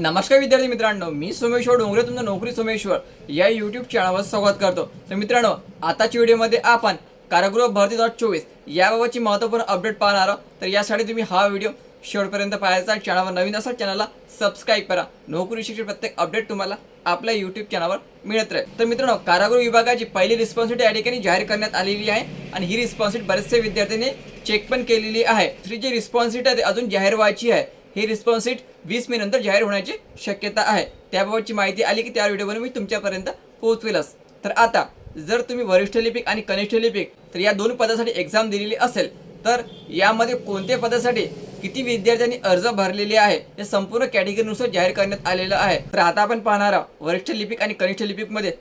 नमस्कार विद्यार्थी मित्रांनो मी सोमेश्वर डोंगरे तुमचं नोकरी सोमेश्वर या यूट्यूब चॅनलवर स्वागत करतो. तर मित्रांनो आताच्या व्हिडिओमध्ये आपण कारागृह भरती डॉट चोवीस याबाबतची महत्त्वपूर्ण अपडेट पाहणार आहोत. तर यासाठी तुम्ही हा व्हिडिओ शेवटपर्यंत पाहायचा चॅनलवर नवीन असाल चॅनलला सबस्क्राईब करा. नोकरी शिक्षण प्रत्येक अपडेट तुम्हाला आपल्या यूट्यूब चॅनलवर मिळत राहील. तर मित्रांनो कारागृह विभागाची पहिली रिस्पॉन्सिबिलिटी या ठिकाणी जाहीर करण्यात आलेली आहे आणि ही रिस्पॉन्सिबिलिटी बरेचसे विद्यार्थ्यांनी चेक पण केलेली आहे. दुसरी जी रिस्पॉन्सिबिलिटी आहे ती अजून जाहीर व्हायची आहे. ही सीट वीस मे नंतर जाहीर होण्याची शक्यता आहे. त्याबाबतची माहिती आली की त्या व्हिडिओवर मी तुमच्यापर्यंत पोहोचवेलच. तर आता जर तुम्ही वरिष्ठ लिपिक आणि कनिष्ठ लिपिक तर या दोन पदासाठी एक्झाम दिलेली असेल तर यामध्ये कोणत्या पदासाठी किती विद्यार्थ्यांनी अर्ज भरलेले आहे हे संपूर्ण कॅटेगरीनुसार जाहीर करण्यात आलेलं आहे. तर आता आपण पाहणार आहोत वरिष्ठ लिपिक आणि कनिष्ठ लिपिकमध्ये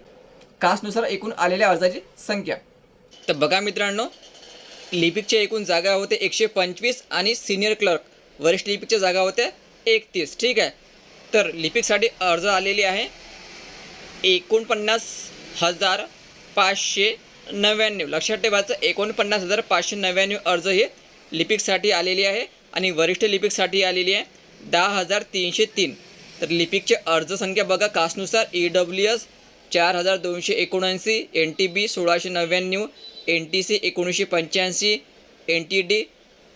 कास्टनुसार एकूण आलेल्या अर्जाची संख्या. तर बघा मित्रांनो लिपिकच्या एकूण जागा होते एकशे पंचवीस आणि सिनियर क्लर्क वरिष्ठ लिपिकच्या जागा होत्या एकतीस. ठीक आहे. तर लिपिकसाठी अर्ज आलेली आहे एकोणपन्नास हजार पाचशे नव्याण्णव. लक्षात ठेवायचं एकोणपन्नास हजार पाचशे नव्याण्णव अर्ज हे लिपिकसाठी आलेली आहे आणि वरिष्ठ लिपिकसाठी आलेली आहे दहा हजार तीनशे तीन. तर लिपिकचे अर्ज संख्या बघा कास्टनुसार ई डब्ल्यू एस चार हजार दोनशे एकोणऐंशी एन टी बी सोळाशे नव्याण्णव एन टी सी एकोणीसशे पंच्याऐंशी एन टी डी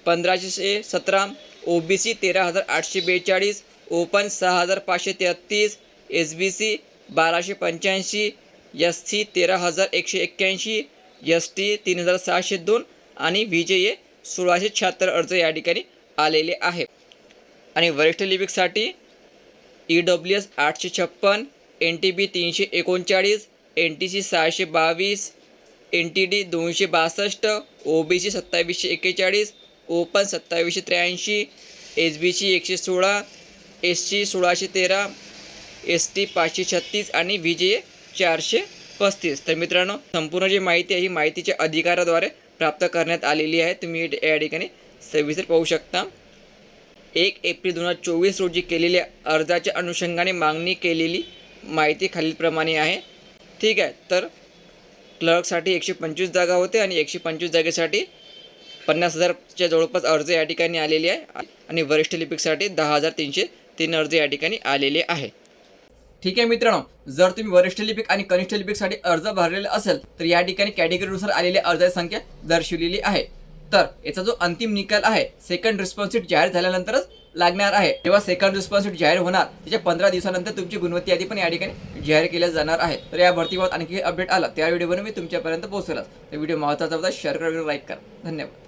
पंधराशे सतरा ओ बी सी तेरा हजार आठशे बेचाळीस ओपन सहा हजार पाचशे तेहत्तीस एस बी सी बाराशे पंच्याऐंशी एस सी तेरा हजार एकशे एक्क्याऐंशी एस टी तीन हजार सहाशे दोन आणि व्ही जे ए सोळाशे शहात्तर अर्ज या ठिकाणी आलेले आहे आणि वरिष्ठ लिपिकसाठी ई डब्ल्यू एस आठशे छप्पन एन टी बी तीनशे एकोणचाळीस एन टी सी सहाशे बावीस एन टी डी दोनशे बासष्ट ओ बी सी सत्तावीसशे एक्केचाळीस ओपन सत्तावीसशे त्र्याऐंशी एस बी सी एकशे सोळा एस सी सोळाशे तेरा एस टी पाचशे छत्तीस आणि व्ही जे चारशे पस्तीस. तर मित्रांनो संपूर्ण जी माहिती आहे ही माहितीच्या अधिकाराद्वारे प्राप्त करण्यात आलेली आहे. तुम्ही या ठिकाणी सविस्तर पाहू शकता. एक एप्रिल दोन हजार चोवीस रोजी केलेल्या अर्जाच्या अनुषंगाने मागणी केलेली माहिती खालीलप्रमाणे आहे. ठीक आहे तर क्लर्कसाठी एकशे पंचवीस जागा होते आणि एकशे पंचवीस जागेसाठी पन्नास हजारच्या जवळपास अर्ज या ठिकाणी आलेले आहे आणि वरिष्ठ लिपिकसाठी दहा हजार तीनशे तीन अर्ज या ठिकाणी आलेले आहे. ठीक आहे मित्रांनो जर तुम्ही वरिष्ठ लिपिक आणि कनिष्ठ लिपिकसाठी अर्ज भरलेला असेल तर या ठिकाणी कॅटेगरीनुसार आलेल्या अर्जाची संख्या दर्शवलेली आहे. तर याचा जो अंतिम निकाल आहे सेकंड रिस्पॉन्सिट जाहीर झाल्यानंतरच लागणार आहे. जेव्हा सेकंड रिस्पॉन्सिट जाहीर होणार त्याच्या पंधरा दिवसानंतर तुमची गुणवत्ता यादी पण या ठिकाणी जाहीर केल्या जाणार आहे. तर या भरतीबाबत आणखी अपडेट आला त्या व्हिडिओवर मी तुमच्यापर्यंत पोहोचवला तर व्हिडिओ महत्त्वाचा होता शेअर करा लाईक करा. धन्यवाद.